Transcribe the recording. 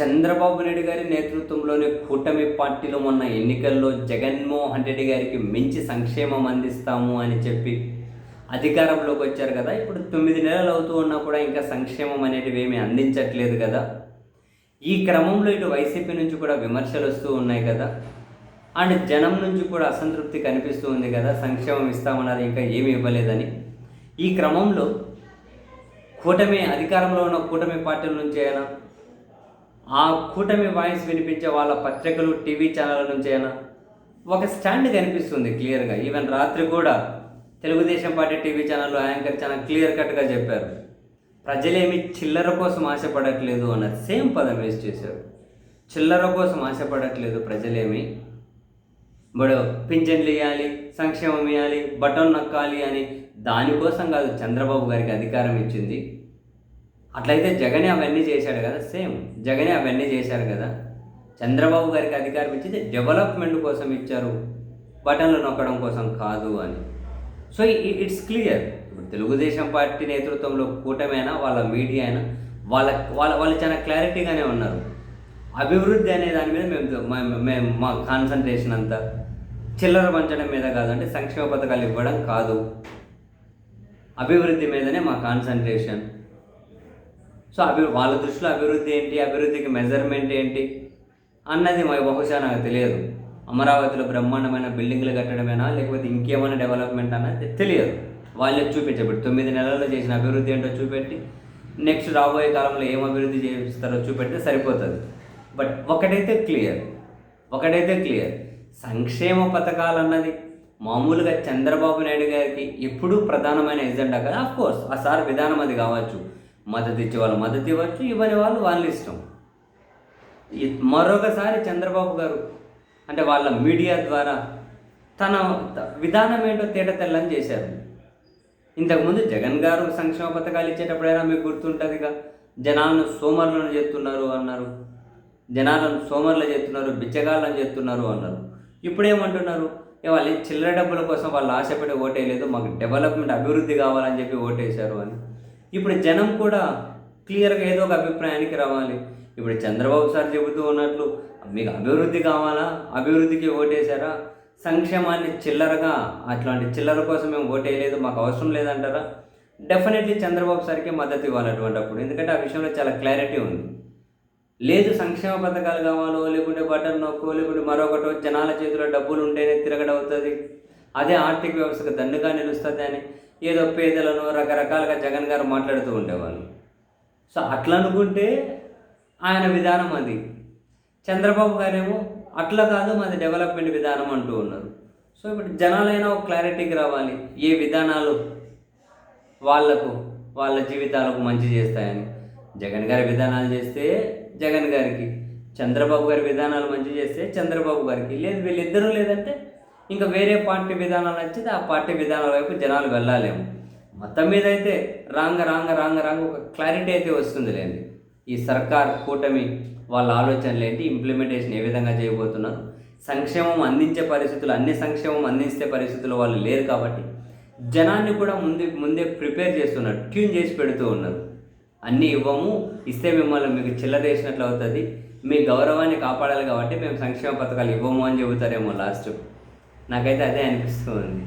చంద్రబాబు నాయుడు గారి నేతృత్వంలోని కూటమి పార్టీలో మొన్న ఎన్నికల్లో జగన్మోహన్ రెడ్డి గారికి మించి సంక్షేమం అందిస్తాము అని చెప్పి అధికారంలోకి వచ్చారు కదా. ఇప్పుడు తొమ్మిది నెలలు అవుతూ ఉన్నా కూడా ఇంకా సంక్షేమం అనేటివి ఏమీ అందించట్లేదు కదా. ఈ క్రమంలో ఇటు వైసీపీ నుంచి కూడా విమర్శలు వస్తూ ఉన్నాయి కదా. అండ్ జనం నుంచి కూడా అసంతృప్తి కనిపిస్తూ ఉంది కదా. సంక్షేమం ఇస్తామన్నది ఇంకా ఏమీ ఇవ్వలేదని. ఈ క్రమంలో కూటమి అధికారంలో ఉన్న కూటమి పార్టీల నుంచి అయినా ఆ కూటమి వాయిస్ వినిపించే వాళ్ళ పత్రికలు టీవీ ఛానళ్ళ నుంచి అయినా ఒక స్టాండ్ కనిపిస్తుంది క్లియర్గా. ఈవెన్ రాత్రి కూడా Telugu Desam party TV channel anchor channel clear కట్గా చెప్పారు. ప్రజలేమి చిల్లర కోసం ఆశపడట్లేదు అన్నది సేమ్ పదం వేస్ట్ చేశారు. చిల్లర కోసం ఆశపడట్లేదు ప్రజలేమి. ఇప్పుడు పింఛన్లు ఇవ్వాలి సంక్షేమం ఇవ్వాలి బటన్ నొక్కాలి అని దానికోసం కాదు చంద్రబాబు గారికి అధికారం ఇచ్చింది. అట్లయితే జగనే అవన్నీ చేశాడు కదా సేమ్ జగనే అవన్నీ చేశారు కదా. చంద్రబాబు గారికి అధికారం ఇచ్చింది డెవలప్మెంట్ కోసం ఇచ్చారు బటన్లు నొక్కడం కోసం కాదు అని. So it's clear. ఇప్పుడు తెలుగుదేశం పార్టీ నేతృత్వంలో కూటమైనా వాళ్ళ మీడియా అయినా వాళ్ళ వాళ్ళ వాళ్ళు చాలా క్లారిటీగానే ఉన్నారు. అభివృద్ధి అనే దాని మీద మేము మేము మా కాన్సన్ట్రేషన్ అంతా చిల్లర పంచడం మీద కాదు అంటే సంక్షేమ పథకాలు ఇవ్వడం కాదు. అభివృద్ధి మీదనే మా కాన్సన్ట్రేషన్. సో అభి వాళ్ళ దృష్టిలో అభివృద్ధి ఏంటి? అభివృద్ధికి మెజర్మెంట్ ఏంటి? అన్నది మా బహుశా నాకు తెలియదు. అమరావతిలో బ్రహ్మాండమైన బిల్డింగ్లు కట్టడమేనా? లేకపోతే ఇంకేమైనా డెవలప్మెంట్ అన్నది తెలియదు. వాళ్ళే చూపించబెట్టి తొమ్మిది నెలల్లో చేసిన అభివృద్ధి ఏంటో చూపెట్టి నెక్స్ట్ రాబోయే కాలంలో ఏం అభివృద్ధి చేస్తారో చూపెడితే సరిపోతుంది. బట్ ఒకటైతే క్లియర్ ఒకటైతే క్లియర్ సంక్షేమ పథకాలు అన్నది మామూలుగా చంద్రబాబు నాయుడు గారికి ఎప్పుడూ ప్రధానమైన ఎజెండా కదా? ఆఫ్ కోర్స్ ఆ సార్ విధానం అది కావచ్చు. మద్దతు ఇచ్చే వాళ్ళు మద్దతు ఇవ్వచ్చు ఇవ్వని వాళ్ళు వాళ్ళ ఇష్టం. మరొకసారి చంద్రబాబు గారు అంటే వాళ్ళ మీడియా ద్వారా తన విధానం ఏంటో తేట తెల్లని చేశారు. ఇంతకుముందు జగన్ గారు సంక్షేమ పథకాలు ఇచ్చేటప్పుడైనా మీకు గుర్తుంటుందిగా? జనాలను సోమరులను చేస్తున్నారు అన్నారు. జనాలను సోమరులు చేస్తున్నారు బిచ్చగాళ్ళని చేస్తున్నారు అన్నారు. ఇప్పుడేమంటున్నారు? ఏ వాళ్ళు చిల్లర డబ్బుల కోసం వాళ్ళు ఆశపడి ఓటేయలేదు మాకు డెవలప్మెంట్ అభివృద్ధి కావాలని చెప్పి ఓటేశారు అని. ఇప్పుడు జనం కూడా క్లియర్గా ఏదో ఒక అభిప్రాయానికి రావాలి. ఇప్పుడు చంద్రబాబు సార్ చెబుతూ ఉన్నట్లు మీకు అభివృద్ధి కావాలా? అభివృద్ధికి ఓటేశారా? సంక్షేమాన్ని చిల్లరగా అట్లాంటి చిల్లర కోసం మేము ఓటేయలేదు మాకు అవసరం లేదంటారా? డెఫినెట్లీ చంద్రబాబు సార్కి మద్దతు ఇవ్వాలటువంటి అప్పుడు ఎందుకంటే ఆ విషయంలో చాలా క్లారిటీ ఉంది. లేదు సంక్షేమ పథకాలు కావాలో లేకుంటే బటన్ నొక్కో లేకుంటే మరొకటో జనాల చేతిలో డబ్బులు ఉంటేనే తిరగడం అవుతుంది అదే ఆర్థిక వ్యవస్థకు దండుగా నిలుస్తుంది అని ఏదో పేదలను రకరకాలుగా జగన్ గారు మాట్లాడుతూ ఉండేవాళ్ళు. సో అట్లా అనుకుంటే ఆయన విధానం అది. చంద్రబాబు గారేమో అట్లా కాదు మాది డెవలప్మెంట్ విధానం అంటూ ఉన్నారు. సో ఇప్పుడు జనాలైనా ఒక క్లారిటీకి రావాలి. ఏ విధానాలు వాళ్ళకు వాళ్ళ జీవితాలకు మంచి చేస్తాయని. జగన్ గారి విధానాలు చేస్తే జగన్ గారికి చంద్రబాబు గారి విధానాలు మంచి చేస్తే చంద్రబాబు గారికి. లేదు వీళ్ళిద్దరూ లేదంటే ఇంకా వేరే పార్టీ విధానాలు నచ్చితే ఆ పార్టీ విధానాల వైపు జనాలు వెళ్ళాలేము. మొత్తం మీద అయితే రాంగ రాంగ రాంగ రాంగ ఒక క్లారిటీ అయితే వస్తుంది లేండి. ఈ సర్కార్ కూటమి వాళ్ళ ఆలోచనలు ఏంటి? ఇంప్లిమెంటేషన్ ఏ విధంగా చేయబోతున్నారు? సంక్షేమం అందించే పరిస్థితులు అన్ని సంక్షేమం అందించే పరిస్థితులు వాళ్ళు లేరు కాబట్టి జనాన్ని కూడా ముందే ముందే ప్రిపేర్ చేస్తున్నారు ట్యూన్ చేసి పెడుతూ ఉన్నారు. అన్నీ ఇవ్వము ఇస్తే మిమ్మల్ని మీకు చిల్లరేసినట్లు అవుతుంది. మీ గౌరవాన్ని కాపాడాలి కాబట్టి మేము సంక్షేమ పథకాలు ఇవ్వము అని చెబుతారేమో లాస్ట్. నాకైతే అదే అనిపిస్తుంది